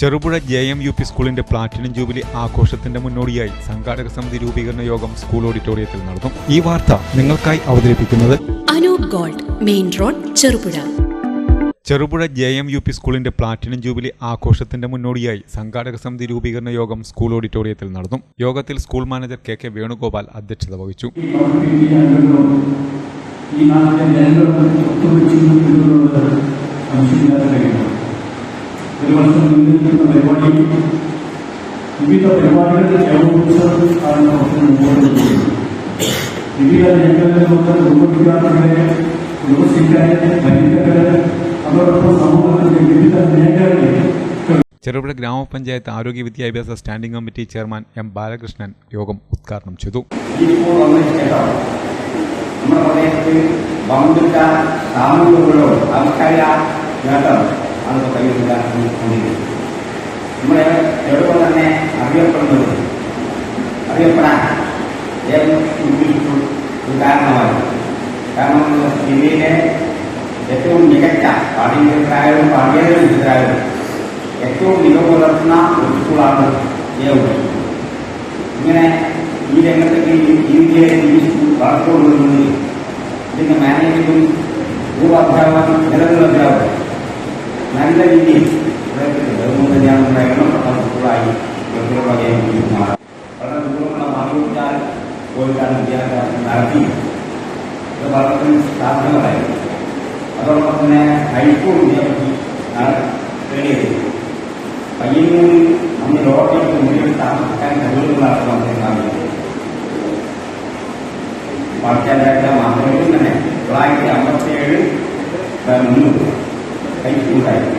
Cherupuzha J M U P സ്കൂളിന്റെ platinum jubilee ആഘോഷത്തിന്റെ മുന്നോടിയായി സംഘാടക സമിതി രൂപീകരണ യോഗം സ്കൂൾ ഓഡിറ്റോറിയത്തിൽ നടന്നു ഈ വാർത്ത നിങ്ങൾക്കായി അവതരിപ്പിക്കുന്നത് Anoop gold main road Cherupuzha. Cherupuzha J M U P സ്കൂളിന്റെ പ്ലാറ്റിനം ജൂബിലി ആഘോഷത്തിന്റെ മുന്നോടിയായി സംഘാടക സമിതി രൂപീകരണ യോഗം സ്കൂൾ ഓഡിറ്റോറിയത്തിൽ നടന്നു യോഗത്തിൽ school manager K K Venugopal അധ്യക്ഷത വഹിച്ചു. ഈ നാട്ടിലെ വർഷം പരിപാടി വിവിധ ഏകോപിച്ചാണ് പ്രവർത്തനം മുമ്പോട്ട് പോകുന്നത് വിവിധ മേഖലകളിൽ നിന്ന് കുടുംബവിദ്യാർത്ഥികളെ വിമർശിക്കാതെ ഭരിക്കകളെ അതോടൊപ്പം സമൂഹത്തിന്റെ വിവിധ മേഖലകളിൽ ചെറുപുഴ ഗ്രാമപഞ്ചായത്ത് ആരോഗ്യ വിദ്യാഭ്യാസ standing committee chairman M Balakrishnan യോഗം ഉദ്ഘാടനം ചെയ്തു. നമ്മുടെ പ്രദേശത്ത് നേട്ടം നമ്മുടെ എവിടെ തന്നെ അറിയപ്പെടുന്നത്. അറിയപ്പെടാൻ ഒരു കാരണമാണ് കാരണം ഇന്ത്യയിലെ ഏറ്റവും മികച്ച പാഠ്യേതരായാലും പാഠ്യേതര വിദ്യരായാലും ഏറ്റവും മികവ് പുലർത്തുന്ന ഒരു സ്കൂളാണ് ഏവർ. ഇങ്ങനെ ഈ രംഗത്തേക്ക് ഇന്ത്യയിലെ ഈ സ്കൂൾ ഇതിന്റെ മാനേജ്മെന്റും നിലവിലുള്ള അധ്യാപകർ നല്ല രീതിയിൽ പ്രവർത്തിക്കുന്നത് അതുകൊണ്ട് തന്നെയാണ് നമ്മുടെ എണ്ണപ്പെട്ട സ്കൂളായി ഗംഭീരമായ മാറുന്നത് വളരെ ദൂരമുള്ള മാറിവിട്ടാൽ പോയിട്ടാണ് വിദ്യാഭ്യാസം നടത്തി ഇത് വളരെ സ്ഥാപനങ്ങളായിരുന്നു അതോടൊപ്പം തന്നെ ഹൈസ്കൂൾ വിദ്യാഭ്യാസം നേടിയത് പയ്യന്നൂരിൽ നമ്മൾ ലോകത്തേക്ക് മുന്നിൽ താമസിക്കാൻ കഴിവുകളാണ് നമുക്ക് സാധിക്കുന്നത് പാഠ്യാചാര്യ മാധ്യമത്തിൽ തന്നെ തൊള്ളായിരത്തി അമ്പത്തിയേഴ് മുന്നൂറ് ഹൈസ്കൂളായി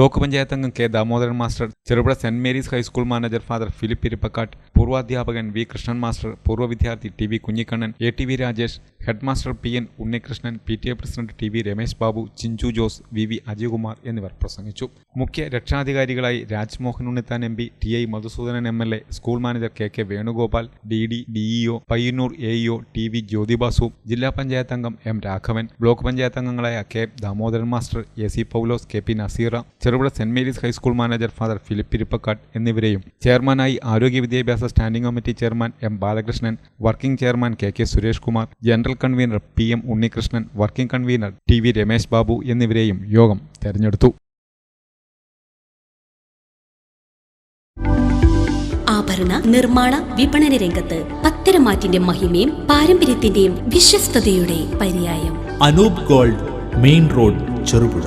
ബ്ലോക്ക് പഞ്ചായത്ത് അംഗം K Damodaran master Cherupuzha Saint Mary's high school manager father Philip Irippakkattu പൂർവാധ്യാപകൻ V Krishnan master പൂർവ വിദ്യാർത്ഥി T V Kunhikannan A T V Rajesh head master P N Unnikrishnan P T A president T V Ramesh Babu Chinchu Jose V V Ajayakumar എന്നിവർ പ്രസംഗിച്ചു. മുഖ്യ രക്ഷാധികാരികളായി Rajmohan Unnithan M P T I Madhusoodanan M L A school manager K K Venugopal D D DEO Payyanur AEO EO T V Jyothibasu ജില്ലാ പഞ്ചായത്ത് അംഗം M Raghavan block panchayat അംഗങ്ങളായ K Damodaran master A C Paulose K P Naseera Cherupuzha Saint Mary's high school manager father Philip Irippakkattu എന്നിവരെയും ചെയർമാനായി ആരോഗ്യ വിദ്യാഭ്യാസ standing committee chairman M Balakrishnan working chairman K K Suresh Kumar general convener P M Unnikrishnan working convener T V Ramesh Babu എന്നിവരെയും യോഗം തെരഞ്ഞെടുത്തു. ആഭരണ നിർമ്മാണ വിപണന രംഗത്ത് പത്തരമാറ്റിന്റെ മഹിമയും പാരമ്പര്യത്തിന്റെയും വിശ്വസ്തയുടെ പര്യായം. Anoop gold main road Cherupuzha.